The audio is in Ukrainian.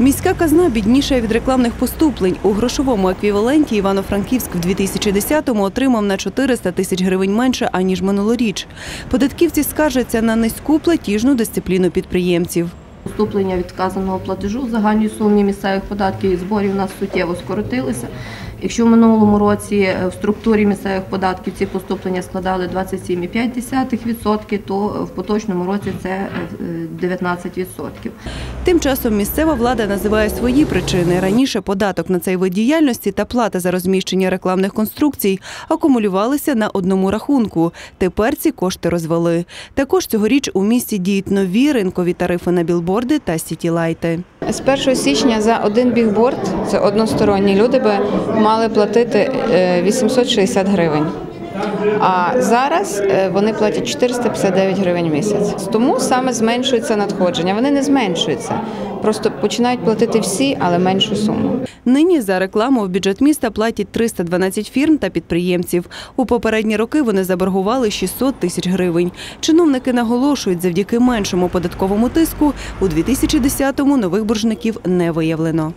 Міська казна бідніша від рекламних поступлень. У грошовому еквіваленті Івано-Франківськ в 2010-му отримав на 400 тисяч гривень менше, аніж минулоріч. Податківці скаржаться на низьку платіжну дисципліну підприємців. Поступлення від вказаного платежу в загальній сумі місцевих податків і зборів у нас суттєво скоротилися. Якщо в минулому році е, в структурі місцевих податків ці поступлення складали 27,5%, то в поточному році це е, 19%. Тим часом місцева влада називає свої причини. Раніше податок на цей вид діяльності та плата за розміщення рекламних конструкцій акумулювалися на одному рахунку. Тепер ці кошти розвели. Також цьогоріч у місті діють нові ринкові тарифи на білборди та сітілайти. З 1 січня за один бігборд, це односторонні люди би мали платити е, 860 гривень. А зараз е, вони платять 459 гривень в місяць. Тому саме зменшується надходження. Вони не зменшуються. Просто починають платити всі, але меншу суму. Нині за рекламу в бюджет міста платять 312 фірм та підприємців. У попередні роки вони заборгували 600 тисяч гривень. Чиновники наголошують, завдяки меншому податковому тиску у 2010-му нових боржників не виявлено.